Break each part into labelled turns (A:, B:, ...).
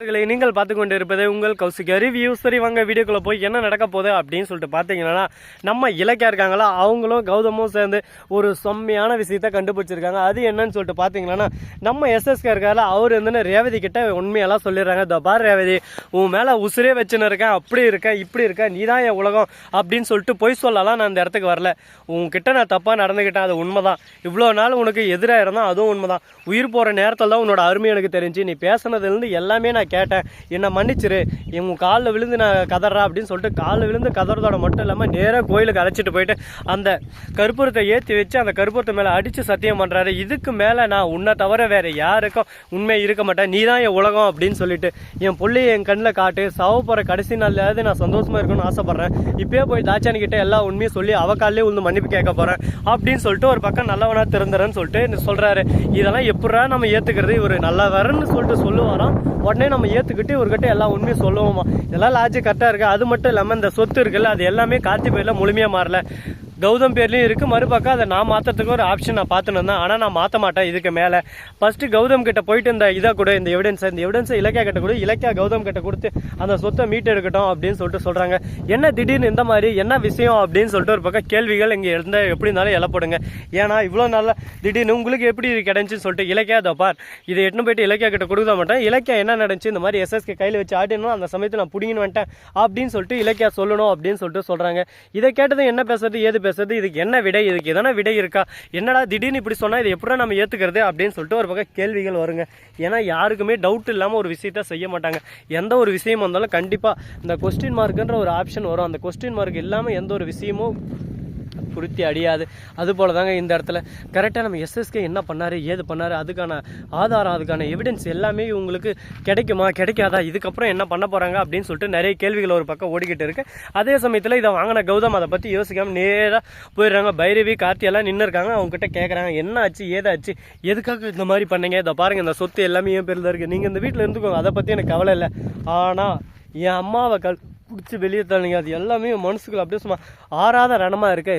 A: நீங்கள் பார்த்து கொண்டு இருப்பது உங்கள் கௌசிக்க ரிவ்யூ சரி வாங்க வீடியோக்குள்ள போய் என்ன நடக்க போகுது அப்படின்னு சொல்லிட்டு பார்த்தீங்கன்னா நம்ம இலக்கியா இருக்காங்களா அவங்களும் கௌதமும் சேர்ந்து ஒரு செம்மையான விஷயத்த கண்டுபிடிச்சிருக்காங்க. அது என்னன்னு சொல்லிட்டு பார்த்தீங்கன்னா நம்ம எஸ்எஸ்கே இருக்காரு அவர் வந்து ரேவதி கிட்ட உண்மையெல்லாம் சொல்லிடுறாங்க. இந்த பார் ரேவதி உன் மேலே உசுரே வச்சுன்னு இருக்கேன் அப்படி இருக்க இப்படி இருக்க நீ தான் என் உலகம் அப்படின்னு சொல்லிட்டு பொய் சொல்லலாம். நான் இந்த இடத்துக்கு வரல. உன்கிட்ட நான் தப்பாக நடந்துக்கிட்டேன் அது உண்மைதான். இவ்வளோ நாள் உனக்கு எதிராக இருந்தால் அதுவும் உண்மைதான். உயிர் போகிற நேரத்தில் தான் உன்னோட அருமை எனக்கு தெரிஞ்சு நீ பேசுனதுலேருந்து எல்லாமே நான் கேட்டேன் என்னை மன்னிச்சிரு இவங்க காலில் விழுந்து நான் கதறா அப்படின்னு சொல்லிட்டு காலில் விழுந்து கதறதோட மட்டும் இல்லாமல் நேராக கோயிலுக்கு அழைச்சிட்டு போயிட்டு அந்த கற்பூரத்தை ஏற்றி வச்சு அந்த கற்பூரத்தை மேலே அடித்து சத்தியம் பண்ணுறாரு இதுக்கு மேலே நான் உன்னை தவிர வேறு யாருக்கும் உண்மை இருக்க மாட்டேன். நீ தான் என் உலகம் அப்படின்னு சொல்லிட்டு என் பிள்ளையை என் கண்ணில் காட்டு. சாவ போகிற கடைசி நாள்லையாவது நான் சந்தோஷமாக இருக்கணும்னு ஆசைப்பட்றேன். இப்பயே போய் தாச்சானிக்கிட்ட எல்லா உண்மையும் சொல்லி அவ காலிலே உள்ள மன்னிப்பு கேட்க போகிறேன் அப்படின்னு சொல்லிட்டு ஒரு பக்கம் நல்லவனாக திறந்துறேன்னு சொல்லிட்டு சொல்கிறாரு இதெல்லாம் எப்படா நம்ம ஏற்றுக்கிறது இவர் நல்லவரன்னு சொல்லிட்டு சொல்லுவாராம். உடனே நம்ம ஏற்றுக்கிட்டு இவர்கிட்ட எல்லா உண்மையும் சொல்லுவோமா? இதெல்லாம் லாஜிக் கரெக்டாக இருக்குது அது மட்டும் இல்லாமல் இந்த சொத்து இருக்குல்ல அது எல்லாமே கார்த்தி முழுமையாக மாறல. கௌதம் பேர்லேயும் இருக்குது மறுபக்கம் அதை நான் மாற்றுறதுக்கு ஒரு ஆப்ஷன் நான் பார்த்துன்னு இருந்தேன் ஆனால் நான் மாற்ற மாட்டேன் இதுக்கு மேலே. ஃபஸ்ட்டு கௌதம் கிட்ட போயிட்டு இந்த இதை கூட இந்த எவிடன்ஸை இந்த எவிடன்ஸை இலக்கியா கிட்ட கூட. இலக்கியா கௌதம் கிட்ட கொடுத்து அந்த சொத்தை மீட்டு எடுக்கட்டும் அப்படின்னு சொல்லிட்டு சொல்கிறாங்க என்ன திடீர்னு இந்த மாதிரி என்ன விஷயம் அப்படின்னு சொல்லிட்டு ஒரு பக்கம் கேள்விகள் இங்கே இருந்தால் எப்படி இருந்தாலும் எழப்படுங்க ஏன்னா இவ்வளோ நாளில் திடீர்னு உங்களுக்கு எப்படி கிடச்சின்னு சொல்லிட்டு இலக்கியா தப்பார் பார் இதை எட்டுன்னு போயிட்டு இலக்கியா கிட்ட கொடுக்க மாட்டேன். இலக்கியா என்ன நடந்துச்சு? இந்த மாதிரி எஸ்எஸ்கே கையில் வச்சு ஆடினோம். அந்த சமயத்தில் நான் பிடிங்கின்னு வந்துட்டேன் அப்படின்னு சொல்லிட்டு இலக்கியா சொல்லணும் அப்படின்னு சொல்லிட்டு சொல்கிறாங்க இதை கேட்டதும் என்ன பேசுறது? ஏது பேசுறது இதுக்கு என்ன விடை இதுக்கு எதனா விடை இருக்கா? என்னடா திடீர்னு இப்படி சொன்னால் இது எப்படா நம்ம ஏற்றுக்கிறது அப்படின்னு சொல்லிட்டு ஒரு பக்கம் கேள்விகள் வருங்க. ஏன்னா யாருக்குமே டவுட் இல்லாமல் ஒரு விஷயத்த செய்ய மாட்டாங்க. எந்த ஒரு விஷயம் வந்தாலும் கண்டிப்பாக இந்த கொஸ்டின் மார்க்குன்ற ஒரு ஆப்ஷன் வரும். அந்த கொஸ்டின் மார்க் இல்லாமல் எந்த ஒரு விஷயமும் குருத்தி அடியாது. அது போல தாங்க இந்த இடத்துல. கரெக்டாக நம்ம எஸ்எஸ்கே என்ன பண்ணார் ஏது பண்ணாரு அதுக்கான ஆதாரம் அதுக்கான எவிடன்ஸ் எல்லாமே உங்களுக்கு கிடைக்குமா கிடைக்காதா இதுக்கப்புறம் என்ன பண்ண போகிறாங்க அப்படின்னு சொல்லிட்டு நிறைய கேள்விகள் ஒரு பக்கம் ஓடிக்கிட்டு இருக்கு. அதே சமயத்தில் இதை வாங்கின கௌதம் அதை பற்றி யோசிக்காமல் நேராக போயிடுறாங்க. பைரவி கார்த்தி எல்லாம் நின்று இருக்காங்க. கேட்குறாங்க என்ன ஆச்சு ஏதாச்சு எதுக்காக இந்த மாதிரி பண்ணீங்க? இதை பாருங்க இந்த சொத்து எல்லாமே என் பேரில் இருக்குது நீங்கள் இந்த வீட்டில் இருந்துக்கோங்க. அதை பற்றி எனக்கு கவலை இல்லை. ஆனால் என் அம்மாவை கல் பிடிச்சி வெளியே தள்ளுங்க. அது எல்லாமே மனசுக்குள்ள அப்படியே சும்மா ஆறாத ரணமாக இருக்கு.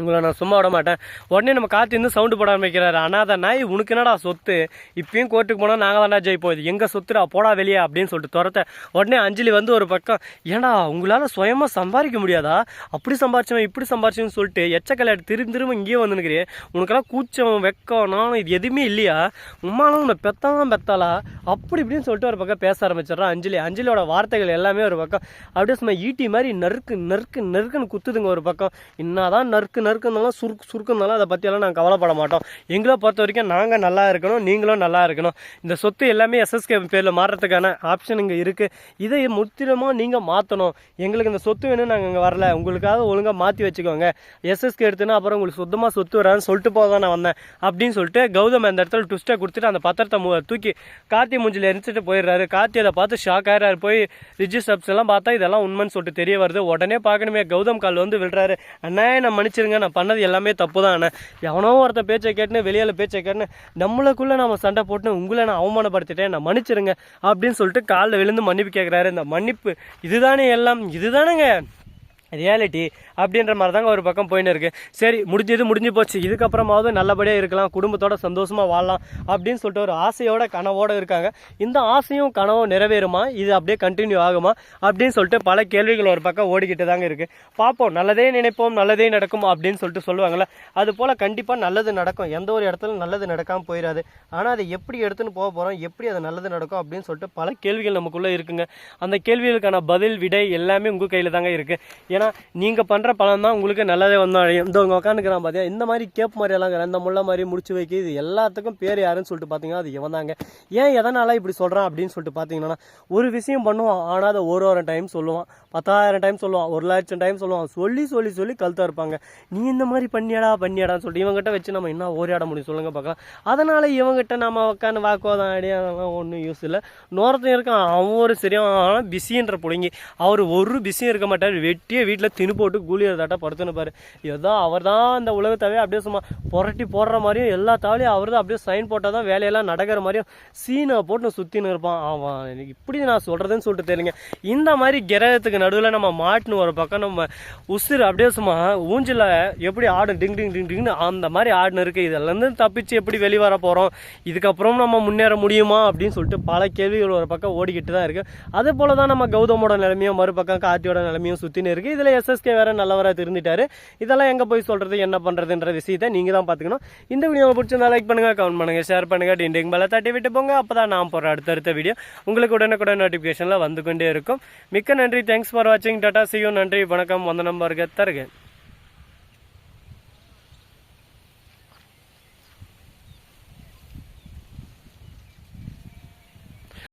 A: உங்களை நான் சும்மா விட மாட்டேன். உடனே நம்ம காத்து இருந்து சவுண்டு போட ஆரம்பிக்கிறாரு. அனாத நாய் உனக்கு என்னடா சொத்து? இப்பயும் கோர்ட்டுக்கு போனால் நாங்கள் தானே ஜெயிப்போம். இது எங்கள் சொத்துடா? போடா வெளியே அப்படின்னு சொல்லிட்டு துரத்த. உடனே அஞ்சலி வந்து ஒரு பக்கம் ஏன்டா உங்களால் சுயமாக சம்பாதிக்க முடியாதா? அப்படி சம்பாரிச்சவன் இப்படி சம்பாரிச்சோம்னு சொல்லிட்டு எச்சக்கலையாட்டு திரும்ப திரும்ப இங்கேயே வந்துனுக்கிறே உனக்கெல்லாம் கூச்சம் வெக்கம் நானும் இது எதுவுமே இல்லையா? உம்மாலும் உன்னை பெத்தான் பெத்தாளா? அப்படி இப்படின்னு சொல்லிட்டு ஒரு பக்கம் பேச ஆரம்பிச்சிடறான் அஞ்சலி. அஞ்சலியோட வார்த்தைகள் எல்லாமே ஒரு பக்கம் அப்படியே சும்மா ஈட்டி மாதிரி நறுக்கு நறுக்கு நறுக்குன்னு குத்துதுங்க ஒரு பக்கம். என்னதான் நறுக்கு நறுக்குனாலும் சுருக்கு சுருக்குனாலும் அதை பற்றியெல்லாம் நாங்கள் கவலைப்பட மாட்டோம். எங்களை பொறுத்த வரைக்கும் நாங்கள் நல்லா இருக்கணும் நீங்களும் நல்லா இருக்கணும். இந்த சொத்து எல்லாமே எஸ்எஸ்கே பேரில் மாறுறதுக்கான ஆப்ஷன் இங்கே இருக்குது இதை முற்றிலுமாக நீங்கள் மாற்றணும் எங்களுக்கு இந்த சொத்து வேணும் நாங்கள் இங்கே வரல. உங்களுக்காக ஒழுங்காக மாற்றி வச்சுக்கோங்க. எஸ்எஸ்கே எடுத்துன்னா அப்புறம் உங்களுக்கு சுத்தமாக சொத்து வரான்னு சொல்லிட்டு போக நான் வந்தேன். அப்படின்னு சொல்லிட்டு கௌதம் அந்த இடத்துல ட்விஸ்ட்டை கொடுத்துட்டு அந்த பத்திரத்தை தூக்கி கார்த்தி மூஞ்சில் எரிச்சிட்டு போயிடுறாரு. கார்த்தி அதை பார்த்து ஷாக் ஆகிறாரு போய் ரிஜிஸ்டர்ஸ் எல்லாம் பார்த்தா இதெல்லாம் உண்மைன்னு சொல்லிட்டு தெரிய வருது. உடனே பார்க்கணுமே கௌதம் கால் வந்து விழுறாரு. அண்ணா நான் மன்னிச்சிருங்க நான் பண்ணது எல்லாமே தப்பு தான் அண்ணன் எவனோ ஒருத்த பேச்சை கேட்டுன்னு வெளியால் பேச்சை கேட்டுன்னு நம்மளுக்குள்ள நம்ம சண்டை போட்டு உங்களை நான் அவமானப்படுத்திட்டேன் நான் மன்னிச்சிருங்க அப்படின்னு சொல்லிட்டு காலில் விழுந்து மன்னிப்பு கேட்குறாரு இந்த மன்னிப்பு இதுதானே எல்லாம் இதுதானேங்க. ரியாலிட்டி அப்படின்ற மாதிரி தாங்க ஒரு பக்கம் போயின்னு இருக்கு. சரி முடிஞ்சது முடிஞ்சு போச்சு. இதுக்கப்புறமாவது நல்லபடியாக இருக்கலாம். குடும்பத்தோட சந்தோஷமாக வாழலாம் அப்படின்னு சொல்லிட்டு ஒரு ஆசையோட கனவோடு இருக்காங்க. இந்த ஆசையும் கனவும் நிறைவேறுமா? இது அப்படியே கண்டினியூ ஆகுமா? அப்படின்னு சொல்லிட்டு பல கேள்விகள் ஒரு பக்கம் ஓடிக்கிட்டு தாங்க இருக்கு. பார்ப்போம். நல்லதே நினைப்போம் நல்லதே நடக்கும் அப்படின்னு சொல்லிட்டு சொல்லுவாங்கல்ல. அது போல் கண்டிப்பாக நல்லது நடக்கும். எந்த ஒரு இடத்துல நல்லது நடக்காமல் போயிடாது ஆனால் அதை எப்படி எடுத்துன்னு போக போகிறோம் எப்படி அது நல்லது நடக்கும்? அப்படின்னு சொல்லிட்டு பல கேள்விகள் நமக்குள்ளே இருக்குங்க. அந்த கேள்விகளுக்கான பதில் விடை எல்லாமே உங்கள் கையில் தாங்க இருக்குது ஏன்னா நீங்கள் பண்ணுற பலன் தான் உங்களுக்கு நல்லதே வந்து அடையும் இந்த உங்கள் உட்காந்துக்கிறான் பார்த்தியா இந்த மாதிரி கேப் மாதிரி எல்லாம் இந்த முள்ள மாதிரி முடிச்சு வைக்க இது எல்லாத்துக்கும் பேர் யாருன்னு சொல்லிட்டு பார்த்தீங்கன்னா அது இவன் தாங்க. ஏன் எதனால இப்படி சொல்கிறான் அப்படின்னு சொல்லிட்டு பார்த்தீங்கன்னா ஒரு விஷயம் பண்ணுவான் ஆனால் அதை ஒரு ஒரு டைம் சொல்லுவான். பத்தாயிரம் டைம் சொல்லுவான் ஒரு லட்சம் டைம் சொல்லுவான். சொல்லி சொல்லி சொல்லி கழுத்தா இருப்பாங்க. நீ இந்த மாதிரி பண்ணியாடா பண்ணியாடான்னு சொல்லிட்டு இவங்ககிட்ட வச்சு நம்ம என்ன ஓரியாட முடியும் சொல்லுங்கள் பார்க்கலாம் அதனால் இவங்ககிட்ட நம்ம உட்காந்து வாக்குவாதம் ஆடி அதெல்லாம் ஒன்றும் யூஸ் இல்லை. நோரத்தையும் இருக்கான் அவன் ஒரு சரியான பிஸின்ற பிள்ளைங்க அவர் ஒரு பிஸியும் இருக்க மாட்டார் வெட்டியே வீட்டில் தின்னு போட்டு கூலியதாட்ட படுத்துன்னு பாரு. ஏதோ அவர் தான் அந்த உலகத்தாவே அப்படியே சும்மா புரட்டி போடுற மாதிரியும் எல்லா தாவலையும் அவர் தான் அப்படியே சைன் போட்டால் தான் வேலையெல்லாம் நடக்கிற மாதிரியும் சீனை போட்டு சுற்றின்னு இருப்பான். அவன் எனக்கு இப்படி நான் சொல்கிறதுன்னு சொல்லிட்டு தெரியலங்க. இந்த மாதிரி கிரகத்துக்கு நடுவில் நம்ம மாட்டுன்னு ஒரு பக்கம் நம்ம உசுறு அப்படியே சும்மா ஊஞ்சில் எப்படி ஆடும் டிங் டிங் டிங் டிங்னு அந்த மாதிரி ஆடுன்னு இருக்குது இதெல்லாம் தப்பிச்சு எப்படி வெளியே வர போகிறோம் இதுக்கப்புறம் நம்ம முன்னேற முடியுமா? அப்படின்னு சொல்லிட்டு பல கேள்விகள் ஒரு பக்கம் ஓடிக்கிட்டு தான் இருக்குது அதே போல் தான் நம்ம கௌதமோட நிலைமையும் மறுபக்கம் கார்த்தியோட நிலைமையும் சுற்றினு இருக்குது இதில் எஸ்எஸ்கே வேற நல்லவராக திருந்திட்டார். இதெல்லாம் எங்கே போய் சொல்கிறது என்ன பண்ணுறதுன்ற விஷயத்தை நீங்கள் தான் பார்த்துக்கணும். இந்த வீடியோவை பிடிச்சிருந்தா லைக் பண்ணுங்கள் கமெண்ட் பண்ணுங்கள் ஷேர் பண்ணுங்கள் டிண்டிங் மேலே தட்டி விட்டு போங்க. அப்போ தான் நான் போகிற அடுத்தடுத்த வீடியோ உங்களுக்கு உடனுக்குடன் நோட்டிஃபிகேஷனில் வந்து கொண்டே இருக்கும். மிக்க நன்றி. தேங்க்ஸ் ஃபார் வாட்சிங் டாட்டா சியூ நன்றி. வணக்கம். வந்த நம்பருக்கு தருகேன்